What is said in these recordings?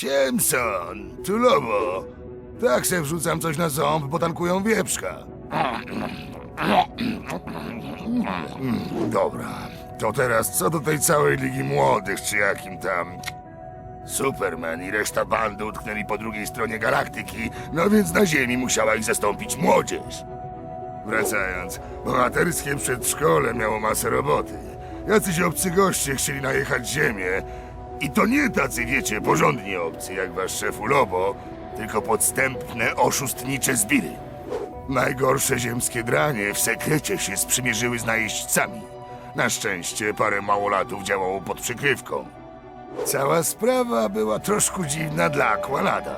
Siemson, tu Lobo. Tak se wrzucam coś na ząb, bo tankują wieprzka. Dobra, to teraz co do tej całej Ligi Młodych, czy jakim tam... Superman i reszta bandy utknęli po drugiej stronie galaktyki, no więc na Ziemi musiała ich zastąpić młodzież. Wracając, bohaterskie przedszkole miało masę roboty. Jacyś obcy goście chcieli najechać ziemię. I to nie tacy, wiecie, porządni obcy, jak wasz szef Lobo, tylko podstępne, oszustnicze zbiry. Najgorsze ziemskie dranie w sekrecie się sprzymierzyły z najeźdźcami. Na szczęście parę małolatów działało pod przykrywką. Cała sprawa była troszkę dziwna dla Aqualada.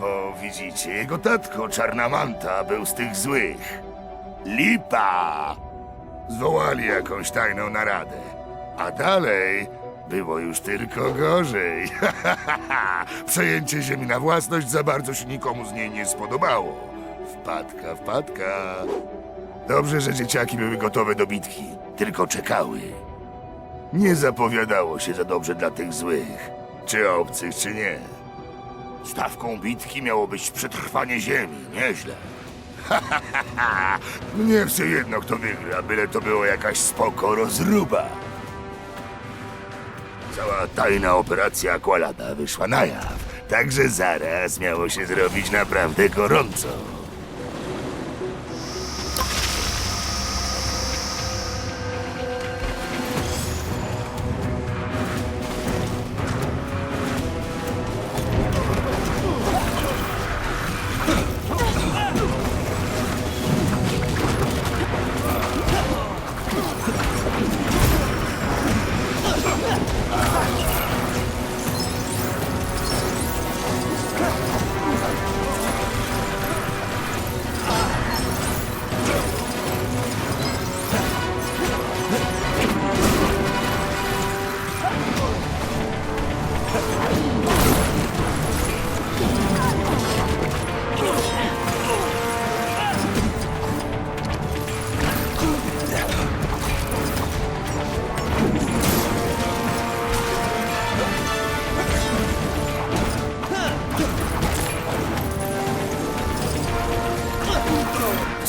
Bo widzicie, jego tatko, Czarna Manta, był z tych złych. Lipa! Zwołali jakąś tajną naradę. A dalej było już tylko gorzej. Przejęcie ziemi na własność za bardzo się nikomu z niej nie spodobało. Wpadka, wpadka. Dobrze, że dzieciaki były gotowe do bitki, tylko czekały. Nie zapowiadało się za dobrze dla tych złych, czy obcych, czy nie. Stawką bitki miało być przetrwanie ziemi, nieźle. Mnie wse jedno, kto wygra, byle to było jakaś spoko rozruba. Cała tajna operacja Aqualada wyszła na jaw, także zaraz miało się zrobić naprawdę gorąco.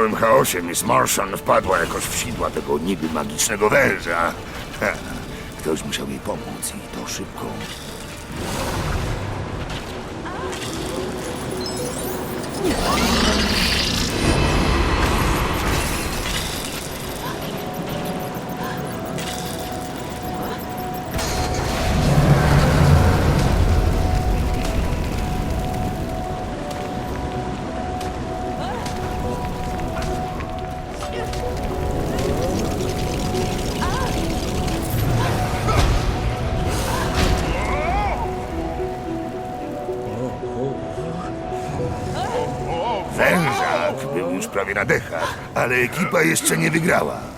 Całym chaosie Miss Martian wpadła jakoś w sidła tego niby magicznego węża. Ktoś musiał jej pomóc i to szybko. Wężak był już prawie na dechach, ale ekipa jeszcze nie wygrała.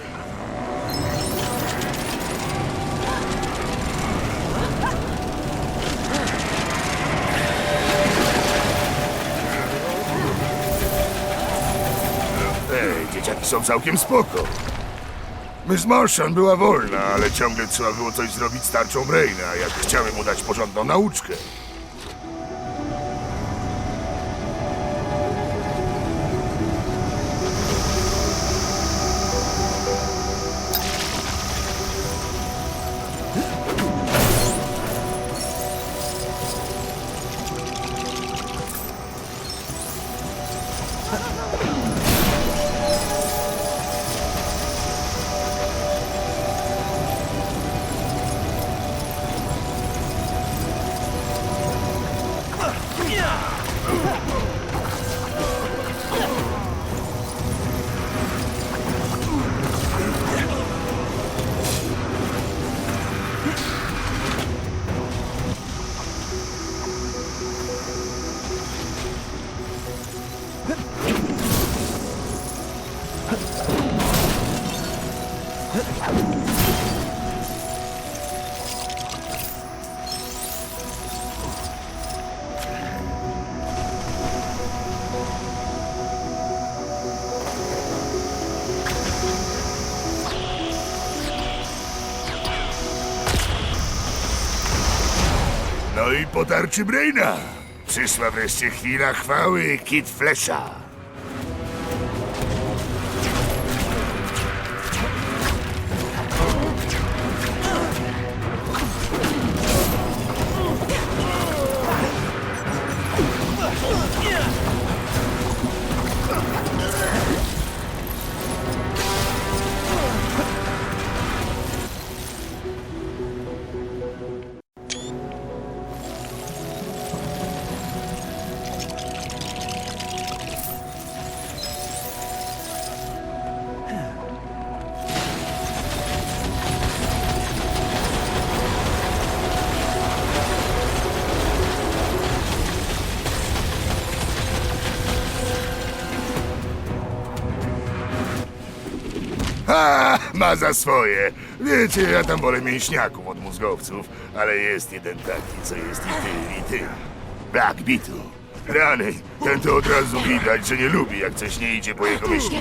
Są całkiem spoko. Miss Martian była wolna, ale ciągle trzeba było coś zrobić z tarczą Braina, jak chciałem mu dać porządną nauczkę. No i po tarczy Braina. Przyszła wreszcie chwila chwały Kid Flesha. Ha, ma za swoje. Wiecie, ja tam wolę mięśniaków od mózgowców, ale jest jeden taki, co jest i ty, i ty. Black Beetle. Rany, ten to od razu widać, że nie lubi, jak coś nie idzie po jego myśli.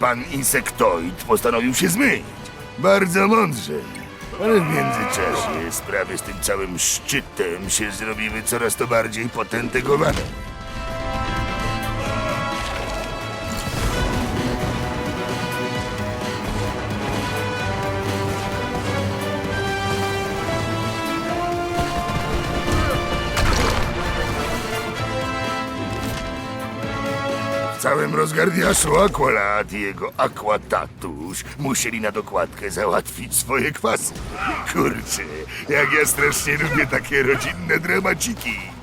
Pan insektoid postanowił się zmyć. Bardzo mądrze. Ale w międzyczasie sprawy z tym całym szczytem się zrobiły coraz to bardziej potętegowane. W całym rozgardiaszu Aqualat i jego Aquatatuś musieli na dokładkę załatwić swoje kwasy. Kurczę, jak ja strasznie lubię takie rodzinne dramaciki.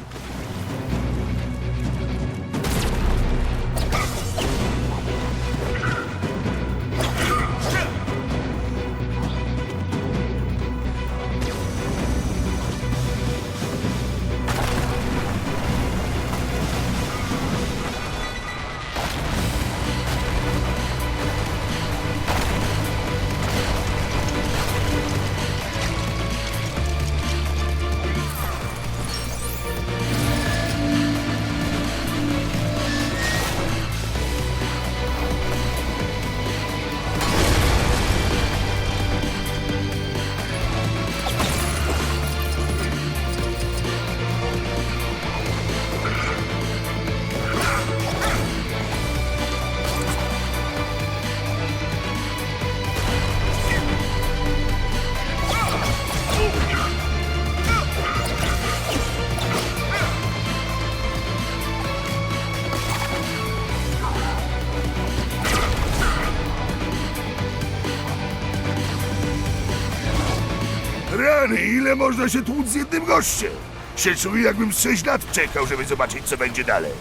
Ile można się tłuc z jednym gościem? Się czuję, jakbym z 6 lat czekał, żeby zobaczyć, co będzie dalej.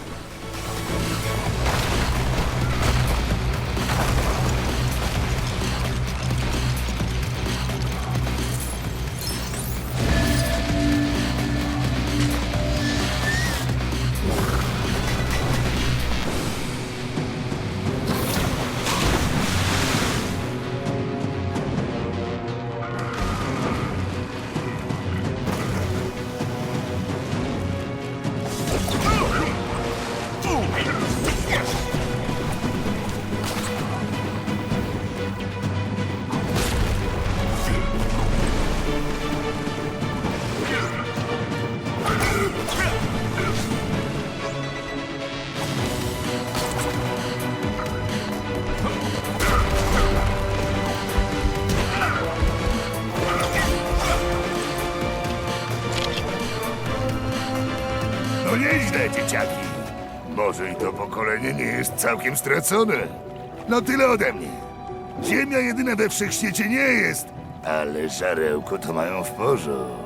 Może i to pokolenie nie jest całkiem stracone. No tyle ode mnie. Ziemia jedyna we wszechświecie nie jest, ale żarełko to mają w porządku.